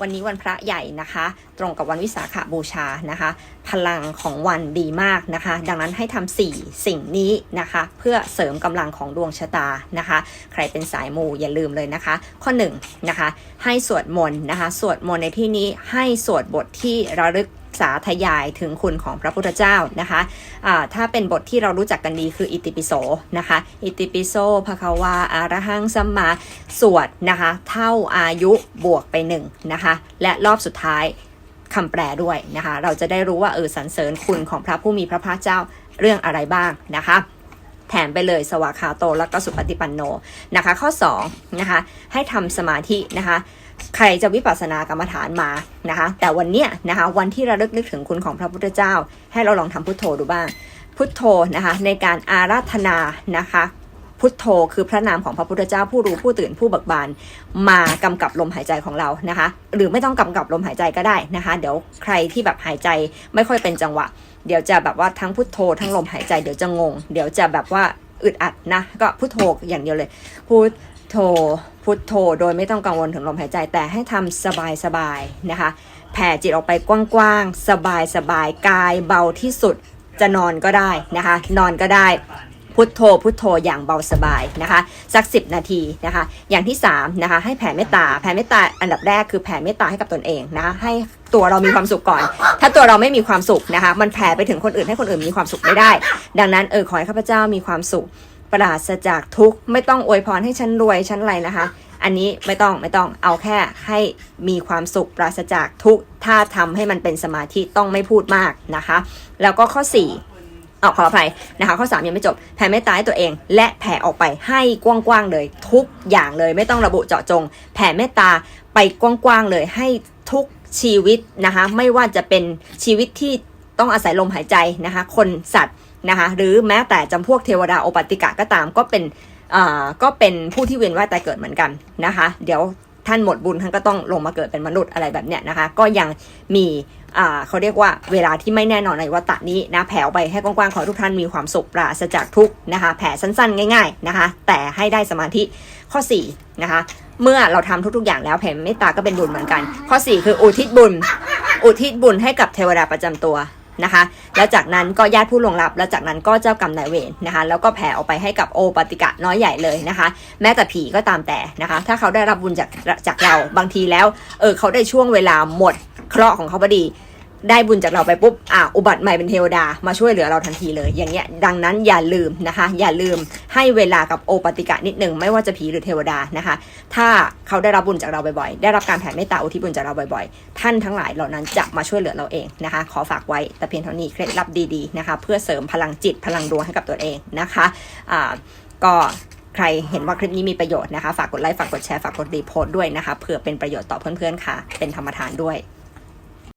วันนี้วันพระใหญ่นะคะ ตรงกับวันวิสาขบูชานะคะ พลังของวันดีมากนะคะ ดังนั้นให้ทำสี่สิ่งนี้นะคะ เพื่อเสริมกำลังของดวงชะตานะคะ ใครเป็นสายมูอย่าลืมเลยนะคะ ข้อ1นงนะคะให้สวดมนต์นะคะ สวดมนต์ในที่นี้ให้สวดบทที่ระลึก สาธยายถึงคุณของพระพุทธเจ้านะคะะถ้าเป็นบทที่เรารู้จักกันดีคืออิติปิโสนะคะ อิติปิโสภควาอารหังสัมมาสวดนะคะ เท่าอายุบวกไปหนึ่งนะคะและรอบสุดท้ายคำแปลด้วยนะคะ เราจะได้รู้ว่าเออสรรเสริญคุณของพระผู้มีพระภาคเจ้าเรื่องอะไรบ้างนะคะ แถมไปเลยสวากขาโตแล้วก็สุปฏิปันโนนะคะ ข้อ2นะคะให้ทำสมาธินะคะใครจะวิปัสสนากรรมฐานมานะคะ แต่วันเนี้ยนะคะวันที่ระลึกนึกถึงคุณของพระพุทธเจ้า ให้เราลองทำพุทโธดูบ้าง พุทโธนะคะในการอาราธนานะคะ พุทโธ คือพระนามของพระพุทธเจ้าผู้รู้ผู้ตื่นผู้เบิกบาน มากำกับลมหายใจของเรานะคะ หรือไม่ต้องกำกับลมหายใจก็ได้นะคะ เดี๋ยวใครที่แบบหายใจไม่ค่อยเป็นจังหวะ เดี๋ยวจะแบบว่าทั้งพุทโธทั้งลมหายใจเดี๋ยวจะงง เดี๋ยวจะแบบว่าอึดอัดนะ ก็พุทโธอย่างเดียวเลยพุทโธพุทโธ โดยไม่ต้องกังวลถึงลมหายใจแต่ให้ทำสบายๆนะคะแผ่จิตออกไปกว้างๆ สบายๆ กายเบาที่สุด จะนอนก็ได้นะคะ นอนก็ได้ พุทโธพุทโธอย่างเบาสบายนะคะ สัก 10 นาทีนะคะ อย่างที่3นะคะให้แผ่เมตตาแผ่เมตตาอันดับแรกคือแผ่เมตตาให้กับตนเองนะคะให้ตัวเรามีความสุขก่อน ถ้าตัวเราไม่มีความสุขนะคะ มันแผ่ไปถึงคนอื่นให้คนอื่นมีความสุขไม่ได้ ดังนั้นเออขอให้ข้าพเจ้ามีความสุขปราศจากทุกข์ไม่ต้องอวยพรให้ฉันรวยฉันอะไรนะคะ อันนี้ไม่ต้องไม่ต้องเอาแค่ให้มีความสุขปราศจากทุกข์ถ้าทำให้มันเป็นสมาธิต้องไม่พูดมากนะคะ แล้วก็ข้อ4 ออขออภัยนะคะข้อ 3 ยังไม่จบแผ่เมตตาให้ตัวเอง และแผ่ออกไปให้กว้างๆเลย ทุกอย่างเลยไม่ต้องระบุเจาะจง แผ่เมตตาไปกว้างๆเลยให้ทุกชีวิตนะคะไม่ว่าจะเป็นชีวิตที่ต้องอาศัยลมหายใจนะคะคนสัตว์นะคะหรือแม้แต่จำพวกเทวดาโอปติกะก็ตามก็เป็นอ่าก็เป็นผู้ที่เวียนว่ายตายเกิดเหมือนกันนะคะ เดี๋ยว ท่านหมดบุญท่านก็ต้องลงมาเกิดเป็นมนุษย์อะไรแบบเนี้ยนะคะ ก็ยังมีอ่าเขาเรียกว่าเวลาที่ไม่แน่นอนในวัฏฏะนี้นะแผ่ไปให้กว้างๆขอทุกท่านมีความสุขปราศจากทุกนะคะ แผ่สั้นๆ ง่าย ๆนะคะ แต่ให้ได้สมาธิข้อ4นะคะเมื่อเราทำทุกๆ อย่างแล้วแผ่เมตตาก็เป็นบุญเหมือนกัน ข้อ 4 คืออุทิศบุญ อุทิศบุญให้กับเทวดาประจำตัว นะคะ แล้วจากนั้นก็ญาติผู้ลงรับ แล้วจากนั้นก็เจ้ากรรมนายเวรนะคะ แล้วก็แผ่ออกไปให้กับโอปติกะน้อยใหญ่เลยนะคะ แม้แต่ผีก็ตามแต่นะคะ ถ้าเขาได้รับบุญจากจากเราบางทีแล้ว เออเขาได้ช่วงเวลาหมดเคราะห์ของเขาพอดี ได้บุญจากเราไปปุ๊บอะอุบัติใหม่เป็นเทวดามาช่วยเหลือเราทันทีเลย อย่างเงี้ยดังนั้นอย่าลืมนะคะ อย่าลืมให้เวลากับโอปติกะนิดหนึ่งไม่ว่าจะผีหรือเทวดานะคะ ถ้าเขาได้รับบุญจากเราบ่อยๆ ได้รับการแผ่เมตตาอุทิศบุญจากเราบ่อยๆ ท่านทั้งหลายเหล่านั้นจะมาช่วยเหลือเราเองนะคะ ขอฝากไว้แต่เพียงเท่านี้เคล็ดลับดีๆนะคะ เพื่อเสริมพลังจิตพลังดวงให้กับตัวเองนะคะอ่าก็ใครเห็นว่าคลิปนี้มีประโยชน์นะคะ ฝากกดไลค์ ฝากกดแชร์ ฝากกดรีโพสต์ด้วยนะคะ เผื่อเป็นประโยชน์ต่อเพื่อนๆค่ะ เป็นธรรมทานด้วย